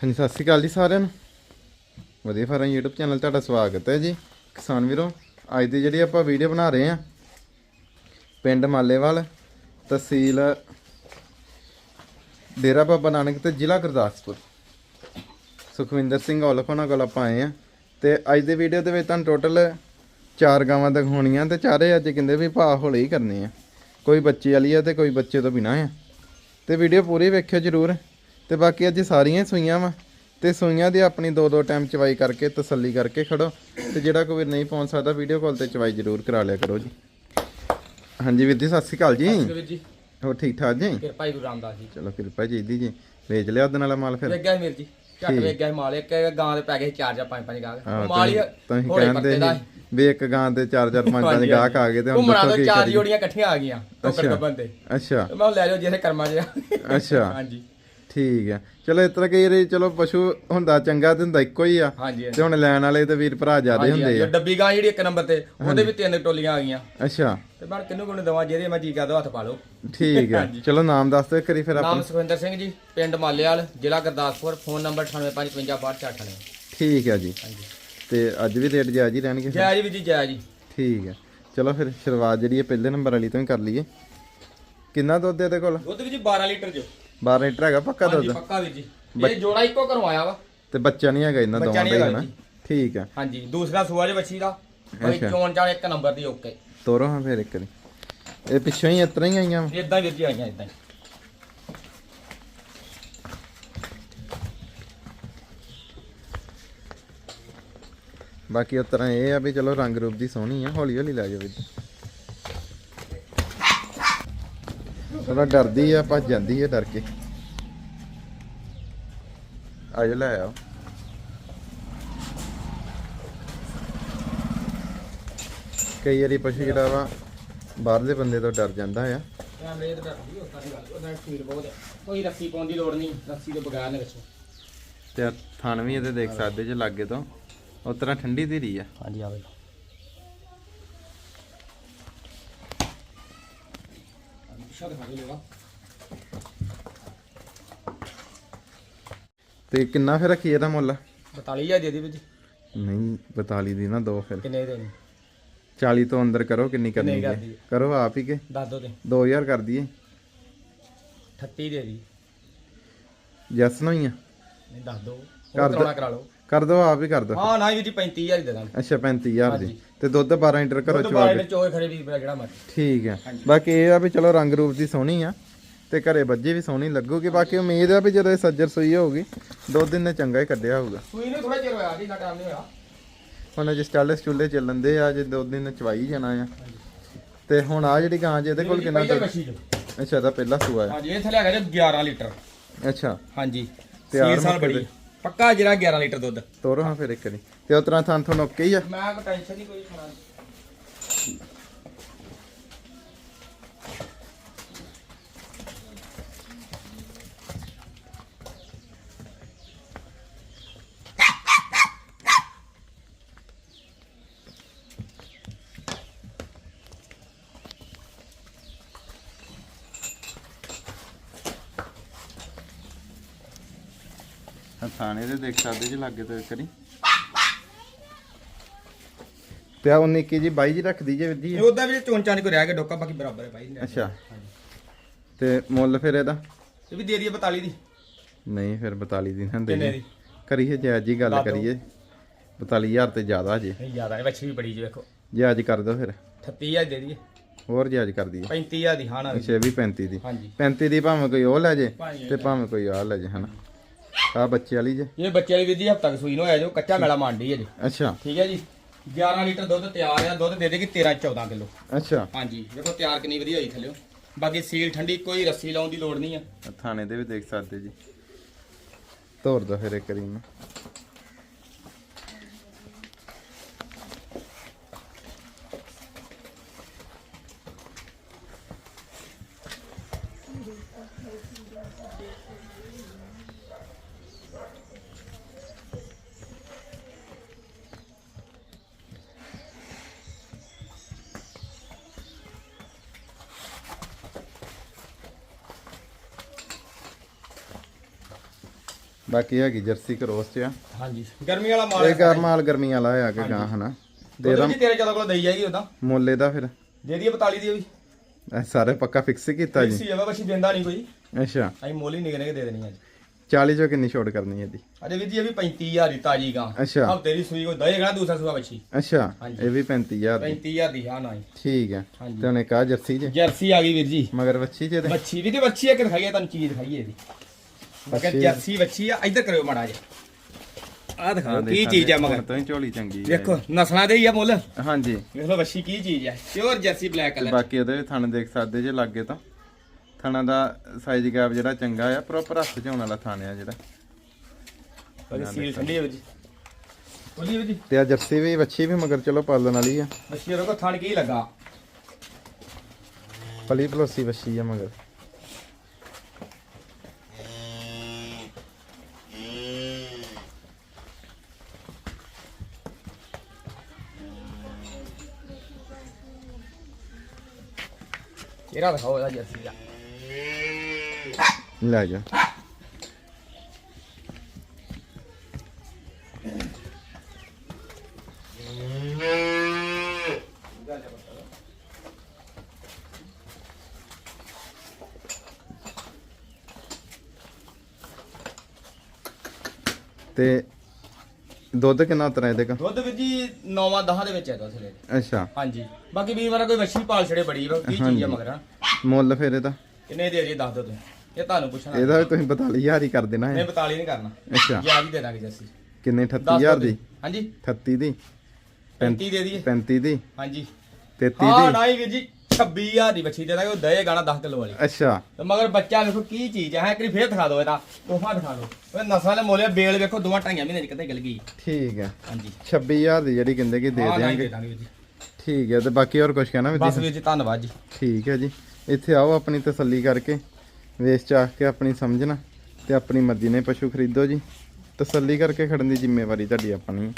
ਹਾਂਜੀ, ਸਤਿ ਸ਼੍ਰੀ ਅਕਾਲ ਜੀ ਸਾਰਿਆਂ ਨੂੰ। ਵਧੀਆ ਫਾਰਮ YouTube ਚੈਨਲ ਤੁਹਾਡਾ ਸਵਾਗਤ ਹੈ ਜੀ। ਕਿਸਾਨ ਵੀਰੋ, ਅੱਜ ਦੀ ਜਿਹੜੀ ਆਪਾਂ ਵੀਡੀਓ ਬਣਾ ਰਹੇ ਹਾਂ, ਪਿੰਡ ਮਾਲੇਵਾਲ, ਤਹਿਸੀਲ ਡੇਰਾ ਬਾਬਾ ਨਾਨਕ ਤੇ ਜ਼ਿਲ੍ਹਾ ਗੁਰਦਾਸਪੁਰ। ਸੁਖਵਿੰਦਰ ਸਿੰਘ ਔਲਖ ਉਹਨਾਂ ਕੋਲ ਆਪਾਂ ਆਏ ਆ ਤੇ ਅੱਜ ਦੀ ਵੀਡੀਓ ਦੇ ਵਿੱਚ ਤੁਹਾਨੂੰ ਟੋਟਲ ਚਾਰ ਗਾਵਾਂ ਦਿਖਾਉਣੀਆਂ ਤੇ ਚਾਰੇ ਅੱਜ ਕਹਿੰਦੇ ਵੀ ਭਾਅ ਹੌਲੀ ਹੀ ਕਰਨੇ ਆ। ਕੋਈ ਬੱਚੇ ਵਾਲੀ ਆ ਤੇ ਕੋਈ ਬੱਚੇ ਤੋਂ ਬਿਨਾਂ ਆ। ਤੇ ਵੀਡੀਓ ਪੂਰੀ ਵੇਖਿਓ ਜਰੂਰ। ਤੇ ਬਾਕੀ ਅੱਜ ਸਾਰੀਆਂ ਹੀ ਸੂਈਆਂ ਵਾ। ਤੇ ਸੂਈਆਂ ਦੀ ਆਪਣੀ ਦੋ ਦੋ ਟਾਈਮ ਚਵਾਈ ਕਰਕੇ ਤਸੱਲੀ ਕਰਕੇ ਖੜੋ। ਤੇ ਜਿਹੜਾ ਕੋਈ ਨਹੀਂ ਪਹੁੰਚ ਸਕਦਾ ਵੀਡੀਓ ਕਾਲ ਤੇ ਚਵਾਈ ਜਰੂਰ ਕਰਾ ਲਿਆ ਕਰੋ ਜੀ। ਹਾਂਜੀ ਵੀਰ ਜੀ ਸਤਿ ਸ਼੍ਰੀ ਅਕਾਲ ਜੀ। ਹੋਰ ਠੀਕ ਠਾਕ ਜੀ? ਕਿਰਪਾ ਹੀ ਗੁਰੂ ਰਾਮਦਾਸ ਜੀ। ਚਲੋ ਕਿਰਪਾ ਜੀ ਦੀ ਜੀ। ਵੇਚ ਲਿਆ ਉਹਦੇ ਨਾਲ ਮਾਲ ਫਿਰ? ਵੇਖ ਗਿਆ ਵੀਰ ਜੀ। ਝੱਟ ਵੇਖ ਗਿਆ ਮਾਲ। ਇੱਕ ਗਾਂ ਦੇ ਪੈ ਗਏ ਸੀ ਚਾਰ ਜਾਂ ਪੰਜ ਪੰਜ ਗਾਂ ਆਹੋ, ਮਾਲ ਹੀ ਤੁਸੀਂ- ਕਹਿੰਦੇ ਵੀ ਇੱਕ ਗਾਂ ਦੇ ਚਾਰ ਚਾਰ ਪੰਜ ਪੰਜ ਗਾਹਕ ਆ ਗਏ ਤੇ ਹੁਣ ਦੱਸੋ ਕੀ ਚਾਰ ਜੋੜੀਆਂ ਇਕੱਠੀਆਂ ਆ ਗਈਆਂ ਟੋਕਰ। ਗੱਬਨ ਤੇ ਅੱਛਾ। ਮੈਂ ਲੈ ਜਾਓ ਜਿਹਦੇ ਕਰਮਾਂ 'ਚ ਆ। ਅੱਛਾ। ਹਾਂਜੀ। ਠੀਕ ਹੈ ਚਲੋ ਇਸ ਤਰ੍ਹਾਂ ਵਾਰੀ ਚਲੋ ਪਸ਼ੂ ਹੁੰਦਾ ਚੰਗਾ ਤੇ ਹੁੰਦਾ ਇੱਕੋ ਹੀ ਆ। ਹਾਂਜੀ ਤੇ ਹੁਣ ਲੈਣ ਵਾਲੇ ਤੇ ਵੀਰ ਭਰਾ ਜ਼ਿਆਦੇ ਹੁੰਦੇ। ਆ। ਡੱਬੀ ਗਾਂ ਜਿਹੜੀ ਇੱਕ ਨੰਬਰ ਤੇ ਉਹਦੇ ਵੀ ਤਿੰਨ ਟੋਲੀਆਂ ਆ ਗਈਆਂ। ਅੱਛਾ। ਤੇ ਮੈਂ ਕਿਹਨੂੰ ਕੋਲ ਦਵਾ ਜਿਹਦੇ ਮੈਂ ਜੀ ਕਰਦਾ ਹੱਥ ਪਾ ਲਓ। ਠੀਕ ਹੈ। ਚਲੋ ਨਾਮ ਦੱਸ ਦਿਓ ਕਰੀ ਫਿਰ ਨਾਮ ਆਪਣਾ। ਸੁਖਵਿੰਦਰ ਸਿੰਘ ਜੀ ਪਿੰਡ ਮਾਲੇਵਾਲ ਜ਼ਿਲ੍ਹਾ ਗੁਰਦਾਸਪੁਰ ਫੋਨ ਨੰਬਰ 9855526898 ਠੀਕ ਹੈ ਜੀ। ਤੇ ਅੱਜ ਵੀ ਰੇਟ ਜਾਇਜ਼ ਹੀ ਰਹਿਣਗੇ ਜੈ ਜੀ ਵੀਰ ਜੀ ਜੈ ਜੀ ਠੀਕ ਹੈ ਚਲੋ ਫਿਰ ਸ਼ੁਰੂਆਤ ਜਿਹੜੀ ਹੈ ਪਹਿਲੇ ਨੰਬਰ ਵਾਲੀ ਤੋਂ ਹੀ ਕਰ ਲਈਏ। ਕਿੰਨਾ ਦੁੱਧ ਇਹਦੇ ਕੋਲ? ਦੁੱਧ ਵੀ ਜੀ 12 ਲੀਟਰ ਜੋ। 12 ਲੀਟਰ ਹੈਗਾ ਪੱਕਾ ਹਾਂਜੀ ਦੁੱਧ ਪੱਕਾ ਵੀਰ ਜੀ। ਇਹ ਜੋੜਾ ਇੱਕੋ ਕਰਵਾਇਆ ਵਾ। ਤੇ ਬੱਚਾ ਨਹੀਂ ਹੈਗਾ ਇਹਨਾਂ ਬੱਚਾ ਦੋਵਾਂ ਦਾ ਹੀ ਹੈਗਾ ਹਨਾ? ਜੀ। ਠੀਕ ਹੈ। ਹਾਂਜੀ ਦੂਸਰਾ ਸੂਆ ਜੇ ਬੱਚੀ ਦਾ। ਬਈ ਅੱਛਾ। ਚੋਣ ਚਾਣ ਇੱਕ ਨੰਬਰ ਦੀ ਓਕੇ। ਤੋਰੋ ਹਾਂ ਫਿਰ ਇੱਕ ਵਾਰੀ। ਇਹ ਪਿੱਛੋਂ ਹੀ ਇਤਰਾ ਹੀ ਆਈਆਂ ਵਾਂ। ਇਦਾਂ ਵੀਰ ਜੀ ਆਈਆਂ ਇਦਾਂ ਬਾਕੀ ਉਸ ਤਰ੍ਹਾਂ ਇਹ ਆ ਵੀ ਚਲੋ ਰੰਗ ਰੂਪ ਦੀ ਸੋਹਣੀ ਆ ਹੌਲੀ ਹੌਲੀ ਲੈ ਜਾਓ ਵੀਰ ਥੋੜਾ ਡਰਦੀ ਆ ਭੱਜ ਜਾਂਦੀ ਆ ਡਰ ਕੇ। ਆਜੋ ਲੈ ਆਓ ਕਈ ਵਾਰੀ ਪਸ਼ੂ ਜਿਹੜਾ ਵਾ ਬਾਹਰਲੇ ਬੰਦੇ ਤੋਂ ਡਰ ਜਾਂਦਾ ਆ। ਕੈਮਰੇ ਤੇ ਰੱਖਦੀ ਉਸ ਤਰ੍ਹਾਂ ਦੀ ਗੱਲ। ਉਹਦਾ ਸਪੀਡ ਬਹੁਤ ਹੈ ਕੋਈ ਰੱਸੀ ਪਾਉਣ ਦੀ ਲੋੜ ਨਹੀਂ ਰੱਸੀ ਤੋਂ ਬਗੈਰ ਨੇ ਰੱਖੋ ਤੇ ਥਣ ਵੀ ਇਹਦੇ ਦੇਖ ਸਕਦੇ ਜੇ ਲਾਗੇ ਤੋਂ। ਉਸ ਤਰ੍ਹਾਂ ਠੰਡੀ ਧੀਰੀ ਆ। ਹਾਂਜੀ ਆਵੇ ਸ਼ਾਦ ਖਾ ਲੇਗਾ ਤੇ ਕਿੰਨਾ ਫਿਰ ਰੱਖੀ ਇਹਦਾ ਮੁੱਲ? 42000 ਦੇ ਜੀ ਨਹੀਂ 42 ਦੀ ਨਾ ਦੋ ਫਿਰ। ਕਿੰਨੇ ਦੇ ਨੇ? 40 ਤੋਂ ਅੰਦਰ ਕਰੋ ਕਿੰਨੀ ਕਰਨੀ ਹੈ। ਕਰਦੀ ਹੈ? ਕਰੋ ਆਪ ਹੀ ਕੇ। ਦੱਸ ਦੋ ਤੇ। 2000 ਕਰ ਦਈਏ। 38 ਦੇ ਦੀ। ਜੈਸ ਨਾ ਹੀ ਆ। ਨਹੀਂ ਦੱਸ ਦੋ। ਕਰਾਉਣਾ ਕਰਾ ਲਓ। ਕਰ ਦੋ ਆਪ ਹੀ ਕਰ ਦੋ। ਹਾਂ ਨਾ ਵੀਰ ਜੀ 35000 ਹੀ ਦੇ ਦਾਂਗੇ। ਅੱਛਾ 35000 ਦੀ। ਤੇ ਦੁੱਧ 12 ਲੀਟਰ ਘਰੋਂ ਚਵਾ ਕੇ। ਚੋਏ ਖੜੇ ਵੀ ਜਿਹੜਾ ਮਰਜ਼ੀ। ਠੀਕ ਹੈ ਬਾਕੀ ਇਹ ਆ ਵੀ ਚਲੋ ਰੰਗ ਰੂਪ ਦੀ ਸੋਹਣੀ ਆ। ਤੇ ਘਰੇ ਬੱਜੇ ਵੀ ਸੋਹਣੀ ਲੱਗੂਗੀ। ਬਾਕੀ ਉਮੀਦ ਆ ਵੀ ਜਦੋਂ ਇਹ ਸੱਜਰ ਸੂਈ ਹੋਊਗੀ ਦੋ ਦਿਨ ਨੇ ਚੰਗਾ ਹੀ ਕੱਢਿਆ ਹੋਊਗਾ। ਸੂਈ ਨੂੰ ਥੋੜਾ ਚਿਰ ਹੋਇਆ ਜੀ ਨਾ ਟਾਈਮ ਨਹੀਂ ਹੋਇਆ। ਹੁਣ ਜੇ ਸਟੈਲਸ ਚੁੱਲੇ ਚੱਲਣ ਦੇ ਆ ਜੇ ਦੋ ਦਿਨ ਨੇ ਚਵਾਈ ਜਾਣਾ ਆ। ਤੇ ਹੁਣ ਆ ਜਿਹੜੀ ਗਾਂ ਜੇ ਇਹਦੇ ਕੋਲ ਕਿੰਨਾ ਅੱਛਾ ਇਹਦਾ ਪਹਿਲਾ ਸੂਆ ਹੈ ਹਾਂਜੀ ਇਹ ਥੱਲੇ ਹੈਗਾ ਜੀ 11 ਲੀਟਰ। ਅੱਛਾ। ਹਾਂਜੀ। ਤਿਆਰ ਸੀਲ ਸਾਲ ਮੌਕੇ ਬੜੀ। ਪੱਕਾ ਜਿਹੜਾ 11 ਲੀਟਰ ਦੁੱਧ। ਤੋਰੋ ਹਾਂ ਫਿਰ ਇੱਕ ਵਾਰੀ। ਤੇ ਉਸ ਤਰ੍ਹਾਂ ਥਾਂ ਤੁਹਾਨੂੰ ਓਕੇ ਹੀ ਆ? ਮੈਂ ਕੋ ਟੈਨਸ਼ਨ ਨਹੀਂ ਕੋਈ ਸੁਣਾ ਥਾਣੇ ਦੇ ਦੇਖ ਸਕਦੇ ਜੀ ਲਾਗੇ ਤੋਂ ਇੱਕ ਵਾਰੀ। ਤੇ ਆ 19 ਕੀ ਜੀ 22 ਜੀ ਰੱਖਦੀ ਜੇ ਵਿੱਦੀ ਇਹ ਉਹਦਾ ਵੀ ਚੋਣ ਚਾਂ ਕੋਈ ਰਹਿ ਗਿਆ ਡੋਕਾ ਬਾਕੀ ਬਰਾਬਰ ਹੈ ਭਾਈ ਅੱਛਾ। ਤੇ ਮੁੱਲ ਫਿਰ ਇਹਦਾ? ਇਹ ਵੀ ਦੇ ਦਈਏ 42 ਦੀ। ਨਹੀਂ ਫਿਰ 42 ਦੀ ਨਾ ਦੇ ਦੀ? ਕਰੀਏ ਜੇ ਅੱਜ ਹੀ ਗੱਲ। ਕਰੀਏ। 42000 ਤੇ ਜ਼ਿਆਦਾ ਜੇ। ਨਹੀਂ ਜ਼ਿਆਦਾ ਹੈ ਵੱਛੀ ਵੀ ਬੜੀ ਜੀ ਵੇਖੋ। ਜੇ ਅੱਜ ਕਰ ਦੋ ਫਿਰ। 38000 ਦੇ ਦਈਏ। ਹੋਰ ਜੇ ਅੱਜ ਕਰ ਦਈਏ। 35000 ਦੀ ਹਾਂ ਨਾ। ਅੱਛਾ ਇਹ ਵੀ 35 ਦੀ। ਹਾਂਜੀ। 35 ਦੀ ਭਾਵੇਂ ਕੋਈ ਉਹ ਲੈ ਜੇ ਤੇ ਭਾਵੇਂ ਕੋਈ ਆ ਲੈ ਜੇ ਹਨਾ? ਆ ਬੱਚੇ ਵਾਲੀ ਜੇ। ਇਹ ਬੱਚੇ ਵਾਲੀ ਵਿਧੀ ਹਫਤਾ ਸੂਈ ਨੂੰ ਆਇਆ ਜੋ ਕੱਚਾ ਮੈਲਾ ਮੰਡੀ ਹੈ ਜੀ। ਅੱਛਾ। ਠੀਕ ਹੈ ਜੀ? 11 ਲੀਟਰ ਦੁੱਧ ਤਿਆਰ ਆ ਦੁੱਧ ਦੇ ਦੇਗੀ 13 14 ਕਿਲੋ। ਅੱਛਾ। ਹਾਂਜੀ ਦੇਖੋ ਤਿਆਰ ਕਿੰਨੀ ਵਧੀਆ ਹੋਈ ਥੱਲਿਓ ਬਾਕੀ ਸੀਲ ਠੰਡੀ ਕੋਈ ਰੱਸੀ ਲਾਉਣ ਦੀ ਲੋੜ ਨਹੀਂ ਆ। ਥਾਣੇ ਦੇ ਵੀ ਦੇਖ ਸਕਦੇ ਜੀ। ਤੋਰ ਦੋ ਫਿਰ ਇੱਕ ਵਾਰੀ ਬਾਕੀ ਹੈਗੀ ਜਰਸੀ ਕਰੋਸ ਚ ਆ। ਹਾਂਜੀ ਗਰਮੀ ਵਾਲਾ ਮਾਲ ਇਹ ਗਰ ਮਾਲ ਗਰਮੀ ਵਾਲਾ ਆ ਕੇ ਗਾਂ ਹਨਾ? ਦੇ ਦੇ ਜੀ ਤੇਰੇ ਚੌਦਾਂ ਕੋਲ ਦਈ ਜਾਏਗੀ ਉਹਦਾ ਮੁੱਲੇ ਦਾ ਫਿਰ। ਦੇ ਦਈਏ 42 ਦੀ ਵੀ। ਇਹ ਸਾਰੇ ਪੱਕਾ ਫਿਕਸ ਹੀ ਕੀਤਾ ਜੀ। ਸੀ ਜਗ੍ਹਾ ਬੱਚੀ ਦਿੰਦਾ ਨਹੀਂ ਕੋਈ। ਅੱਛਾ। ਅਸੀਂ ਮੁੱਲ ਹੀ ਨਿਕਲੇ ਕੇ ਦੇ ਦੇਣੀ ਅੱਜ। 40 ਚੋਂ ਕਿੰਨੀ ਛੋਟ ਕਰਨੀ ਹੈ ਇਹਦੀ? ਅਜੇ ਵੀਰ ਜੀ ਇਹ ਵੀ 35000 ਦੀ ਤਾਜੀ ਗਾਂ। ਅੱਛਾ। ਹਫ਼ਤੇ ਦੀ ਸੂਈ ਕੋਈ ਦਏਗਾ ਦੂਸਰਾ ਸੂਆ ਬੱਚੀ ਅੱਛਾ ਹਾਂਜੀ। ਇਹ ਵੀ 35000 ਦੀ। 35000 ਦੀ ਹਾਂ ਨਾ ਜੀ। ਠੀਕ ਹੈ। ਹਾਂਜੀ। ਤੇ ਉਹਨੇ ਕਹਾ ਜਰਸੀ ਜੇ ਜਰਸੀ ਆ ਗਈ ਵੀਰ ਜੀ। ਮਗਰ ਵੱਛੀ ਜੇ ਤੇ ਬੱਚੀ ਵੀ ਤੇ ਬੱਚੀ ਇੱਕ ਦਿਖਾਈਏ ਤੁਹਾਨੂੰ ਚੀਜ਼ ਦਿਖਾਈਏ ਇਹਦੀ। ਜਰਸੀ ਬੱਚੀ ਆ ਇੱਧਰ ਕਰਿਓ ਮਾੜਾ ਜਿਹਾ। ਆ ਦਿਖਾ ਕੀ ਚੀਜ਼ ਆ ਮਗਰ? ਤੋਂ ਹੀ ਝੋਲੀ ਚੰਗੀ ਹੈ। ਦੇਖੋ ਨਸਲਾਂ ਦੇ ਹੀ ਆ ਮੁੱਲ। ਹਾਂਜੀ। ਵੇਖ ਲਓ ਬੱਚੀ ਕੀ ਚੀਜ਼ ਆ ਪਿਓਰ ਜਰਸੀ ਬਲੈਕ ਕਲਰ ਬਾਕੀ ਉਹਦੇ ਵੀ ਥਣ ਦੇਖ ਸਕਦੇ ਜੇ ਲੱਗੇ ਤਾਂ। ਥਣਾ ਦਾ ਸਾਈਜ਼ ਗੈਪ ਜਿਹੜਾ ਚੰਗਾ ਆ ਪ੍ਰੋਪਰ ਹੱਥ ਚ ਆਉਣ ਵਾਲਾ ਥਣ ਆ ਜਿਹੜਾ। ਉਹਦੀ ਸੀਲ ਠੰਡੀ ਹੈ ਵੀਰ ਜੀ। ਬੋਲੀ ਵੀਰ ਜੀ। ਤੇ ਆ ਜਰਸੀ ਵੀ ਵੱਛੀ ਵੀ ਮਗਰ ਚਲੋ ਪਾਲਣ ਵਾਲੀ ਆ। ਬੱਚੀ ਰੋਕੋ ਥਣ ਕੀ ਲੱਗਾ। ਪਲੀ ਪਲੋਸੀ ਵੱਛੀ ਆ ਮਗਰ। ਕਿਹੜਾ ਦਿਖਾਓ ਇਹਦਾ ਜਰਸੀ ਦਾ ਲੈ ਜਾ ਤੇ ਦੁੱਧ ਕਿੰਨਾ ਉਤਰਾ ਇਹਦੇ ਕਾ ਦੁੱਧ ਵੀਰ ਜੀ 9ਵਾਂ 10 ਦੇ ਵਿੱਚ ਹੈ ਦੁੱਧ ਲੈ ਅੱਛਾ। ਹਾਂਜੀ। ਬਾਕੀ ਵੀਰ ਵਾਲਾ ਕੋਈ ਵੱਛੀ ਪਾਲ ਛੜੇ ਬੜੀ ਵਾ ਕੀ ਚੀਜ਼ ਆ ਮਗਰ? ਮੁੱਲ ਫਿਰ ਇਹਦਾ? ਕਿੰਨੇ ਦੇ ਜੀ ਦੱਸ ਦਿਓ ਤੁਸੀਂ। ਇਹ ਤੁਹਾਨੂੰ ਪੁੱਛਣਾ। ਇਹਦਾ ਵੀ ਤੁਸੀਂ 42000 ਹੀ ਕਰ ਦੇਣਾ ਨਹੀਂ ਹੈ 42 ਨਹੀਂ ਕਰਨਾ। ਅੱਛਾ। ਯਾਦ ਹੀ ਦੇ ਦਾਂਗੇ ਜੱਸੀ ਕਿੰਨੇ? ਦੱਸ 38000 ਦੀ? ਹਾਂਜੀ। 38 ਦੀ? 35 ਦੇ ਦਈਏ 35 ਦੀ? ਹਾਂਜੀ। 33 ਹਾਂ ਦੀ? ਨਹੀਂ ਵੀਰ ਜੀ। 26000 ਦੀ ਬੱਚੀ ਦੇ ਦਾਂਗੇ ਉਹ ਦਏ ਗਾਣਾ 10 ਕਿਲੋ ਵਾਲੀ। ਅੱਛਾ। ਤੇ ਮਗਰ ਬੱਚਾ ਵੇਖੋ ਕੀ ਚੀਜ਼ ਹੈ ਇੱਕ ਵਾਰੀ ਫੇਰ ਦਿਖਾ ਦਿਓ ਇਹਦਾ ਤੋਹਫਾ ਦਿਖਾ ਦਿਓ। ਉਹ ਨਸਾਂ ਦੇ ਮੋਲੇ ਬੇਲ ਵੇਖੋ ਦੋਵਾਂ ਢਾਈਆਂ ਮਹੀਨੇ ਚ ਕਿਤੇ ਗਲ ਗਈ। ਠੀਕ ਹੈ। ਹਾਂਜੀ। 26000 ਦੀ ਜਿਹੜੀ ਕਹਿੰਦੇ ਕਿ ਦੇ ਹਾਂ, ਨਹੀਂ ਦੇਾਂਗੇ ਦੇ ਦਾਂਗੇ ਵੀਰ ਜੀ। ਠੀਕ ਹੈ ਤੇ ਬਾਕੀ ਹੋਰ ਕੁਝ ਕਹਿਣਾ ਵੀ ਬਸ ਵੀਰ ਜੀ ਧੰਨਵਾਦ ਜੀ। ਠੀਕ ਹੈ ਜੀ। ਇੱਥੇ ਆਓ ਆਪਣੀ ਤਸੱਲੀ ਕਰਕੇ ਵੇਚ ਚਾਖ ਕੇ ਆਪਣੀ ਸਮਝਣਾ ਤੇ ਆਪਣੀ ਮਰਜ਼ੀ ਨੇ ਪਸ਼ੂ ਖਰੀਦੋ ਜੀ। ਤਸੱਲੀ ਕਰਕੇ ਖੜਨ ਦੀ ਜ਼ਿੰਮੇਵਾਰੀ ਤੁਹਾਡੀ ਆਪਣੀ